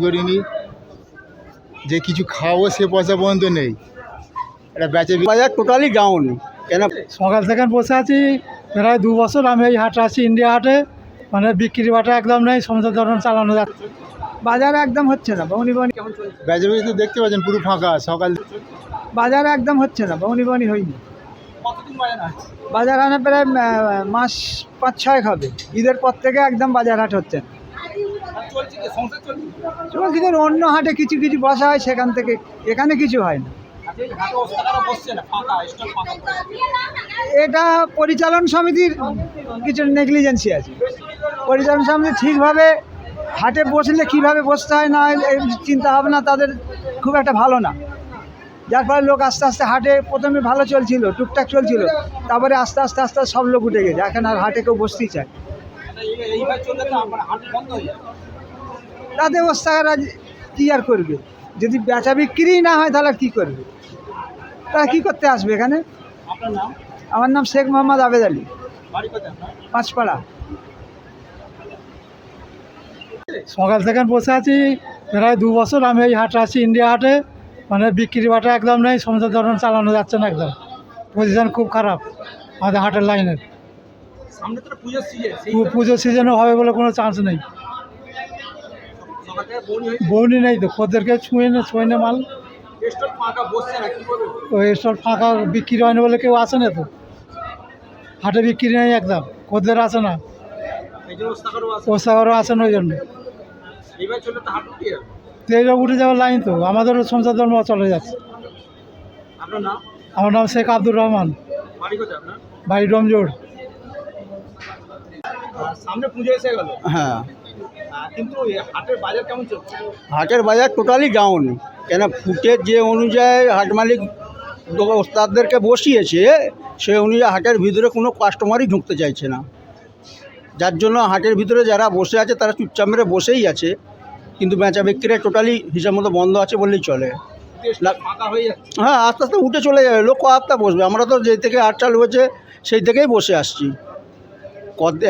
করিনি যে কিছু খাওয়াবো সে পয়সা পর্যন্ত নেই। এটা বেচে বাজার টোটালি ডাউন কেন? সকাল থেকে বসে আছি প্রায় দু বছর আমি এই হাটে আছি ইন্ডিয়া হাটে। মানে বিক্রি বাটা একদম নেই সমস্ত ধরনের চালানো যাচ্ছে। বাজার একদম হচ্ছে না বৌনি বনি। বেচে বেচে তো দেখতে পাচ্ছেন পুরো ফাঁকা সকাল বাজার একদম হচ্ছে না বৌনি বনি হয়নি। বাজার আনা প্রায় মাস পাঁচ ছয় হবে। ঈদের পর থেকে একদম বাজার হাট হচ্ছে না। চলছে অন্য হাটে কিছু কিছু বসা হয় সেখান থেকে এখানে কিছু হয় না। এটা পরিচালন সমিতির কিছু নেগলিজেন্সি আছে। পরিচালন সমিতি ঠিকভাবে হাটে বসলে কীভাবে বসতে হয় না এই চিন্তা ভাবনা তাদের খুব একটা ভালো না। যার ফলে লোক আস্তে আস্তে হাটে প্রথমে ভালো চলছিল টুকটাক চলছিল তারপরে আস্তে আস্তে আস্তে সব লোক উঠে গেছে। এখন আর হাটে কেউ বসতেই চায় তাতে ওস্তাকারা কী আর করবে? যদি বেচা বিক্রি না হয় তাহলে কী করবে? তারা কী করতে আসবে এখানে? আমার নাম শেখ মোহাম্মদ আবেদ আলী। পাঁচপাড়া। সকাল থেকে বসে আছি প্রায় দু বছর আমি এই হাটে আছি ইন্ডিয়া হাটে। মানে বিক্রি বাটা একদম নেই সমস্ত ধরনের চালানো যাচ্ছে না একদম। পজিশন খুব খারাপ আমাদের হাটের লাইনের। সামনে তো পুজোর সিজন সেই পু- পুজোর সিজনে হবে বলে কোনো চান্স নেই। বনি বৌনি নেই তো খদ্দেরকে ছুঁয়ে না ছুঁয়ে না মাল। স্টল ফাঁকা বসছে না কি করব ওই সব ফাঁকা বিক্রি হয় না বলে কেউ আসে না তো? হাটে বিক্রি নেই একদম খদ্দের আসে না। এই জন্য আছে ওসাগরও আসে না ওই জন্য। এইবার চললে তো হাট উঠিয়ে যাবে তো এইসব উঠে যাওয়ার লাইন তো আমাদেরও সংসার ধর্ম চলে যাচ্ছে। আমার নাম শেখ আব্দুর রহমান। বাড়ি কোথায় আপনার? বাড়ি ডমজোড় আর সামনে পুজো এসে গেল। হ্যাঁ। কিন্তু হাটের বাজার কেমন চলছে? হাটের বাজার টোটালি ডাউন কেন ফুটের যে অনুযায়ী হাট মালিক ওস্তাদদেরকে বসিয়েছে সেই অনুযায়ী হাটের ভিতরে কোনো কাস্টমারই ঢুকতে চাইছে না। যার জন্য হাটের ভিতরে যারা বসে আছে তারা চুপচাপ মেরে বসেই আছে। কিন্তু বেচা বিক্রিটা টোটালি হিসাব মতো বন্ধ আছে বললেই চলে। হয়ে আস্তে আস্তে উঠে চলে যাবে। লোক আস্তে বসবে। আমরা তো যেই থেকে হাট চালু হয়েছে সেই থেকেই বসে আসছি।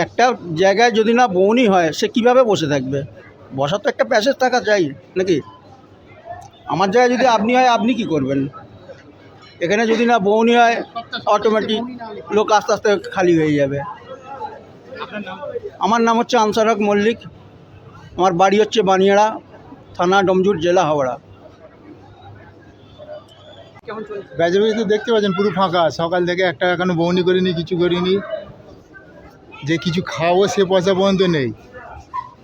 একটা জায়গায় যদি না বৌনি হয়, সে কীভাবে বসে থাকবে? বসার তো একটা প্যাসেজ থাকা চাই, নাকি? আমার জায়গায় যদি আপনি হয়, আপনি কি করবেন? এখানে যদি না বৌনি হয় অটোমেটিক লোক আস্তে আস্তে খালি হয়ে যাবে। আমার নাম হচ্ছে আনসার হক মল্লিক। আমার বাড়ি হচ্ছে বানিয়াড়া, থানা ডমজুর, জেলা হাওড়া। বেচে তো দেখতে পাচ্ছেন, পুরো ফাঁকা। সকাল থেকে একটা এখনও বৌনি করিনি, কিছু করিনি। যে কিছু খাওয়াবো সে পয়সা পর্যন্ত নেই।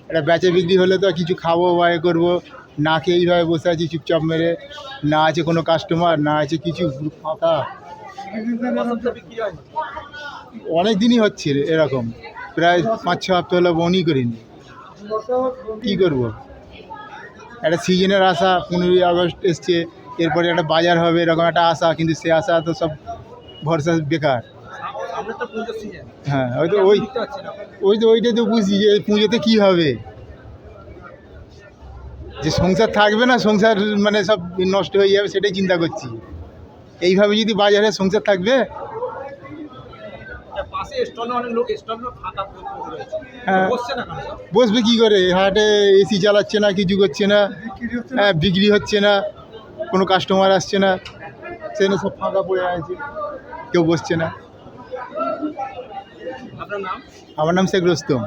এটা বেচে বিক্রি হলে তো কিছু খাব বা এ করব। না খেয়ে এইভাবে বসে আছি চুপচাপ মেরে। না আছে কোনো কাস্টমার না আছে কিছু ফাঁকা। অনেক দিনই হচ্ছে এরকম। প্রায় পাঁচ ছ সপ্তাহ হলো বৌনি করিনি। কী করব? একটা সিজনের আশা, পনেরোই আগস্ট এসছে। এরপরে একটা বাজার হবে, এরকম একটা আশা, কিন্তু সে আশা তো সব ভরসা বেকার সামনে তো পুজোর সিজন হ্যাঁ ওই তো ওই ওই তো ওইটাই তো বুঝছি যে পুজোতে কী হবে? যে সংসার থাকবে না সংসার মানে সব নষ্ট হয়ে যাবে সেটাই চিন্তা করছি। এইভাবে যদি বাজারে সংসার থাকবে? হ্যাঁ। বসবে কি করে? হাটে এসি চালাচ্ছে না কিছু করছে না হ্যাঁ বিক্রি হচ্ছে না কোনো কাস্টমার আসছে না সেখানে সব ফাঁকা পড়ে আছে কেউ বসছে না। আপনার নাম? আমার নাম শেখ রোস্তম।